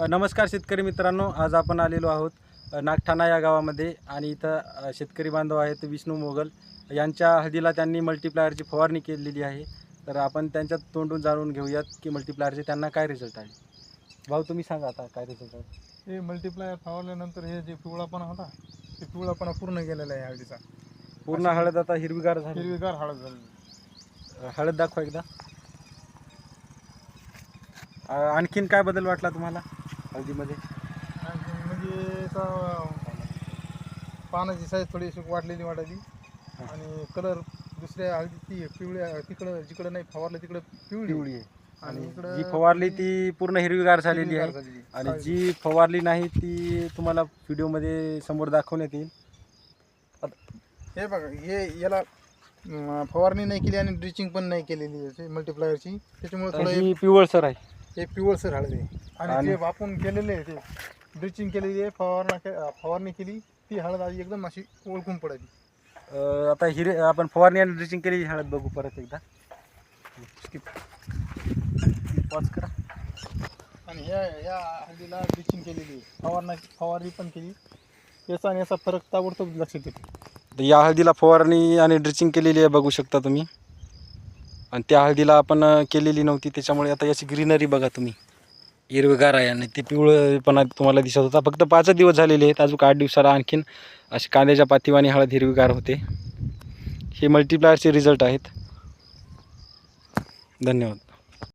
नमस्कार शेतकरी मित्रांनो आज आपण आलेलो आहोत नागठाणा या गावामध्ये आणि इथं शेतकरी बांधव आहेत विष्णू मोगल. यांच्या हळदीला त्यांनी मल्टीप्लायरची फवारणी केलेली आहे. तर आपण त्यांच्या तोंडून जाणून घेऊयात की मल्टीप्लायरचे त्यांना काय रिझल्ट आहे. भाऊ तुम्ही सांगा आता काय रिझल्ट आहे. हे मल्टीप्लायर फवारल्यानंतर हे जे पिवळापणा होता ते पिवळापणा पूर्ण गेलेला आहे हळदीचा. पूर्ण हळद आता हिरवीगार झाली. हिरवीगार हळद झाली हळद दाखवा एकदा. आणखीन काय बदल वाटला तुम्हाला? हळदीमध्ये? आणि म्हणजे पानाची साईज थोडीशी वाढलेली वाटायची. आणि कलर दुसऱ्या हळदीची पिवळ्या तिकडं जिकडं नाही फवारलं तिकडं पिवळी पिवळी आहे. आणि जी फवारली ती पूर्ण हिरवीगार झालेली आहे. आणि. जी फवारली नाही ती तुम्हाला व्हिडिओमध्ये समोर दाखवण्यात येईल. हे बघा हे याला फवारणी नाही केली आणि ड्रिचिंग पण नाही केलेली मल्टीप्लायरची त्याच्यामुळे थोडं पिवळसर आहे. हे पिवळसर हळद. आहे आणि आणि- जे आपण केलेले आहे ते ड्रिचिंग केलेली आहे फवारणा के- अं, फवारणी केली ती हळद आज एकदम अशी ओळखून पडायची अं, आता हिरे आपण फवारणी आणि ड्रिचिंग केलेली हळद बघू परत एकदा. Pause करा. आणि ह्या ह्या हळदीला ड्रिचिंग केलेली आहे. फवारणा फवारणी पण केली. याचा आणि याचा फरक ताबडतोब लक्षात येतो. तर या हळदीला फवारणी आणि ड्रिचिंग केलेली आहे बघू शकता तुम्ही. आणि त्या हळदीला आपण केलेली नव्हती त्याच्यामुळे आता याची ग्रीनरी बघा तुम्ही. हिरवगार आहे आणि ते पिवळपणा तुम्हाला दिसत होता. फक्त पाचच दिवस झालेले आहेत अजून आठ दिवसाला आणखीन अशी कांद्याच्या पातीवानी हळद हिरवीगार होते. हे मल्टीप्लायरचे रिझल्ट आहेत. धन्यवाद.